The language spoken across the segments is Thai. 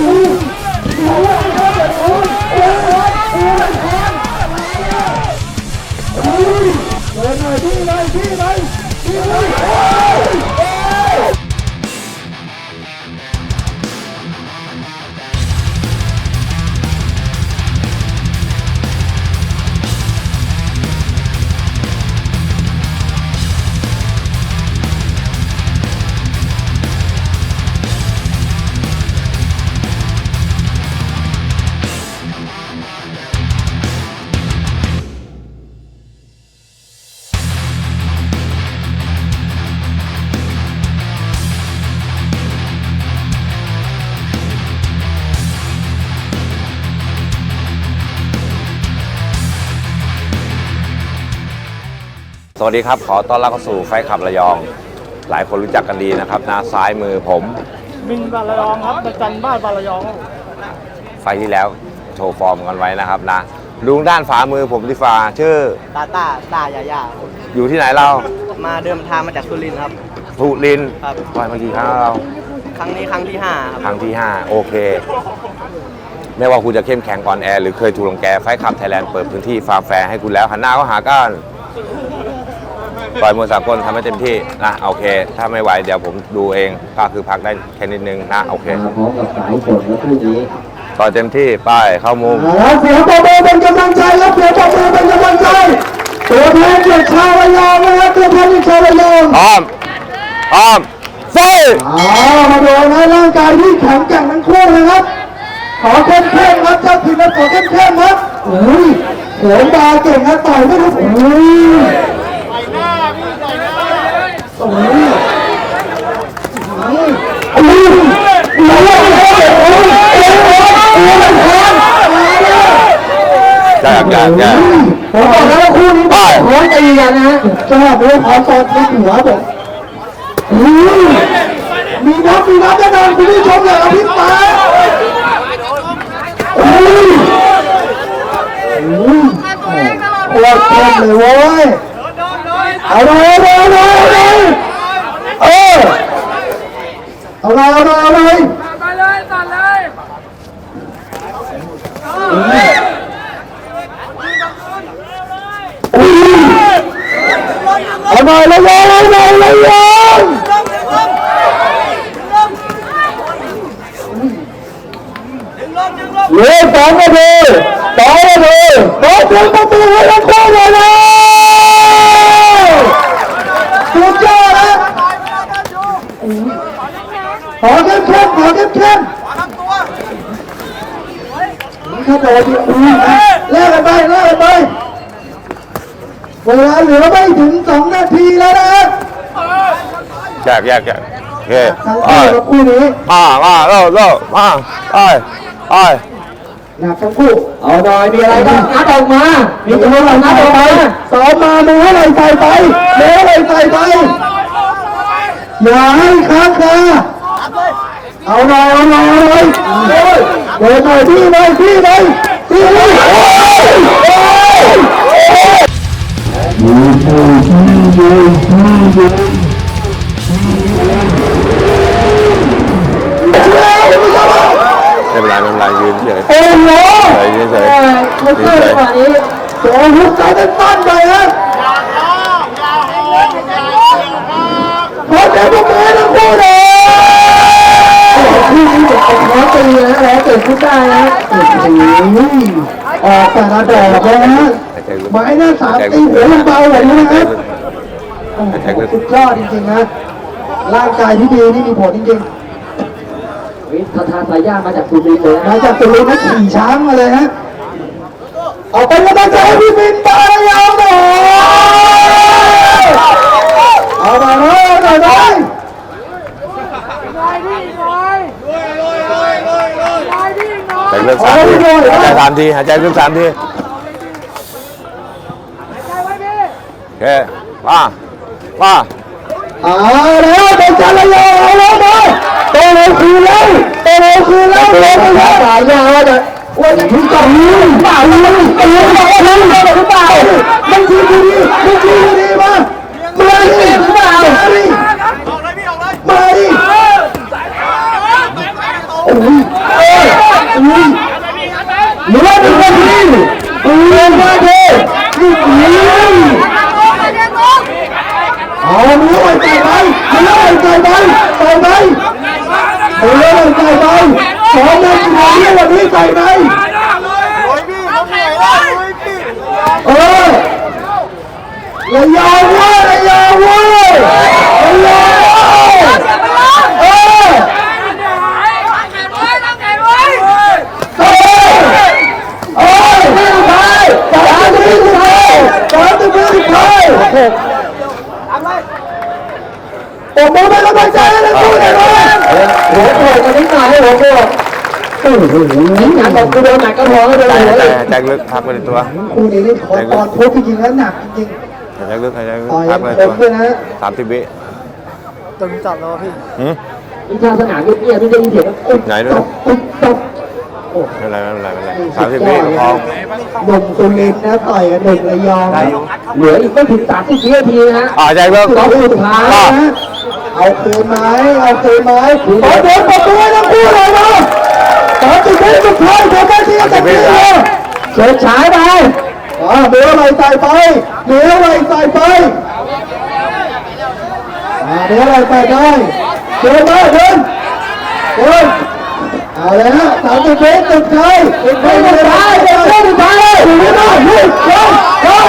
Давай! สวัสดีครับ ขอต้อนรับเข้าสู่ไฟขับระยอง หลายคนรู้จักกันดีนะครับหน้าซ้ายมือผมบินบาลายองครับประจันบ้านบาลายองครับไฟที่แล้วโชว์ฟอร์มกันไว้นะครับนะลุงด้านฝามือผมที่ฟ้าชื่อ ตาตาตายายาอยู่ที่ไหนเรามาเดิมทางมาจากสุรินทร์ครับ สุรินทร์ครับ ปล่อยมากี่ครั้งแล้วเรา ครั้งนี้ครั้งที่ห้าครับครั้งที่ 5 โอเค ไม่ว่าคุณจะเข้มแข็งก่อนแอร์หรือเคยถูกรังแกไฟขับไทยแลนด์เปิดพื้นที่ฟาร์มแฟร์ให้คุณแล้วหันหน้าเข้าหากัน ปล่อยมวยสากลทำให้เต็มที่นะโอเค ถ้าไม่ไหวเดี๋ยวผมดูเองก็คือพักได้แค่นิดนึงนะโอเคมาพร้อมกับสายฝนและคู่นี้ต่อยเต็มที่ป้ายเข้ามุมแล้วเสียงปรบมือเป็นกำลังใจครับเสียงปรบมือเป็นกำลังใจตัวแทนจากชาวระยองนะครับตัวแทนจากชาวระยองอ้อมอ้อมไฟอ๋อมาดูนะร่างกายที่แข็งแกร่งทั้งคู่นะครับขอเข้มเข้มครับเจ้าถิ่นขอเข้มเข้มครับอุ้ยโหนบาเก่งนะต่อยไม่รู้อุ้ยต่อยหน้าพี่ต่อยหน้า โอ้ยอุ้ยอุ้ยอุ้ยอุ้ยอุ้ยอุ้ยแยกยกแยกผมบอกแล้วว่าคู่นี้ไปโค้งตีกันนะฮะจังหวะนี้ขอตอนที่หัวผมอุ้ยมีนับมีนับแน่นอนคุณผู้ชมอย่าเอาพริบตาอุ้ยอุ้ยโคตรเลยเว้ย เอาเลยเอาเลยเอาเลยเอาเลยเอเอาเลยเอาเลยเอาเลยไปเลยตัดเลยเอาหน่อยเลยเอาหน่อยเลยเหลือสองนาทีสองนาทีขอเสียงประตูให้ทั้งคู่เลยนะสุดยอดนะ ขอเข้มเข้มขอเข้มเข้มถ้าโดนอุ้ยแลกกันไปแลกกันไปเวลาเหลือไม่ถึงสองนาทีแล้วนะแยกแยกแยกโอเคทั้งไปคู่นี้มามาเร็วเร็วมาไปไปหนักทั้งคู่เอาหน่อยมีอะไรก็งัดออกมามีตัวหลังนัดออกไปสอบมาเมือไหลใส่ไปเมือไหลใส่ไป อย่าให้ค้างคาเอาหน่อยเอาหน่อยเอาหน่อยเดินหน่อยที่หน่อยที่หน่อยที่หน่อยโอ้ยโอ้ยไม่เป็นไรไม่เป็นไรยืนเฉยโอ้โหเฉยยืนเฉยไม่ยืขึ้นนเฉยกว่านี้โอ้โหใจเป็นปั้นไปฮะ ขอเสียงปรบมือให้ทั้งคู่เลยคู่นี้เด็กเป็นร้อยปีนะร้อยเก่งขึ้นได้นะโอ้โหออกแต่ละดอกเลยนะหมายหน้าสามตีหัวมันเบาแบบนี้นะครับสุดยอดจริงๆนะร่างกายที่ดีนี่มีผลจริงๆวิทธาสายย่ามาจากสุรินทร์เลยมาจากตุลีนะขี่ช้างมาเลยฮะเอาเป็นกำลังใจให้พี่บินบาลยาวหน่อยเอามาเลยเอาหน่อยเลย หายใจลึกสามทีหายใจสามทีหายใจลึกสามทีโอเคมามาเอาแล้วเป็นจารยเอาแล้วมาโตเร็วคืนแล้วโตเร็วคืนแล้วโตเร็วคืนแล้วสายยาวจะว่าจะถึงกับนี้เปล่าเลยเปล่าเลยเปล่าเลยหรือเปล่ามันทีดีมันทีดีมามาดิมาดิมาดิโอ้ย อุ้ยเหลือหนึ่งนาทีปืนมาเถอะนี่ยิงเอาเนื้อไว้ใจไป เนื้อไว้ใจไปใจไปเนื้อไว้ใจไปสองนาทีนี้วันนี้ใจไปเออระยองเว้ยระยองเว้ยระยองเว้ยเออ เอ้ยเอ้ยไม่สุดท้ายสามสิบวิสุดท้ายสามสิบวิสุดท้าย ผมมือเป็นกำลังใจให้ทั้งคู่เลยนะหัวโขกกันนิดหน่อยให้หัวโขกโอ้โหงนบอกกูโดนหนักก็พอไม่เป็นไรใจเลยใจลึกพักไปในตัวคู่นี้นี่ขอตอนโพสจริงๆแล้วหนักจริงใจลึกใจลึกพักไปในครตัวสามสิบวิตึงจัดแล้วพี่หืมวิชาสนามเงียบๆไม่ได้ยินเสียงไหนด้วยไม่เป็นไรไม่เป็นไรไม่เป็นไรสามสิบวิพอหนุ่มสุรินทร์นะต่อยกับหนุ่มระยองเหลืออีกไม่ถึงสามสิบวินาทีนะฮะอ่าใจลึกรอบสุดท้ายนะ เอาคืนไหมเอาคืนไหมขอเสียงปรบมือให้ทั้งคู่เลยนะสามสิบวิสุดท้ายของแม่ทีมจากทีมเราเฉิดฉายไปอ่าเดี๋ยวอะไรใส่ไปเดี๋ยวอะไรใส่ไปอ่าเดี๋ยวอะไรใส่ได้เดินมาเดินเดินเอาเลยฮะสามสิบเมตรสุดท้ายสุดท้ายสุดท้ายสุดท้ายสุดท้ายอยู่ไม่ได้ลุยเดินเดิน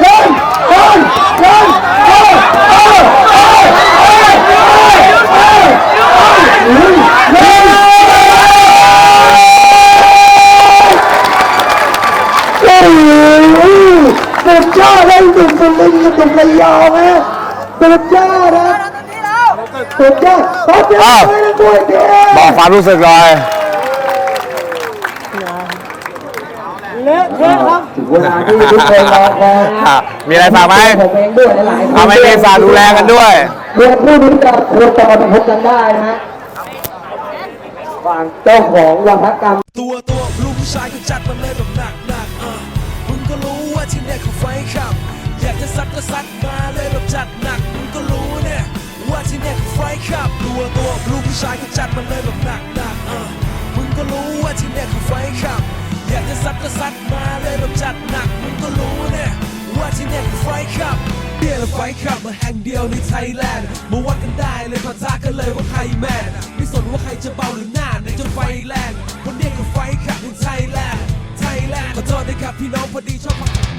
เดินเดินเดินเออเออเออเออเออเออลุยเดิน โอ้โหสุดยอดเลยสุดสุดลิงกับสุดระยองฮะ สุดยอดนะสุดยอดขอเสียงปรบมือให้ด้วยเดีบอกความรู้สึกหน่อยเละเทะครับถึงเวลาที่ทุกคนรอคอยนะอะมีอะไรฝากไหมผมเองด้วยหลายๆคนเอาไม่มีฝากดูแลกันด้วยเมื่อคู่นี้จะโคจรมาพบกันได้นะฮะฝั่งเจ้าของวัฒกรรม ตัวตัวลูกผู้ชายก็จัดมาเลยแบบหนักหนักๆอะมึงก็รู้ว่าที่เนี่ยเขาไฟขับ อยากจะซัดก็ซัดมาเลยแบบจั ชายก็จัดมาเลยแบบหนักหนักเออมึงก็รู้ว่าที่เนี่ยคือไฟขับ อยากจะซัดก็ซัดมาเลยแบบจัดหนัก มึงก็รู้เนี่ยว่าที่เนี่ยคือไฟขับเดียวและไฟขับมาแห่งเดียวในไทยแลนด์มาวัดกันได้เลยพาท้ากันเลยว่าใครแมนไม่สนว่าใครจะเบาหรือหน้าในจนไฟแรงคนเดียวกัไฟขับในไทยแลนด์ไทยแลนด์ขอโทษนะครับพี่น้องพอดีชอบ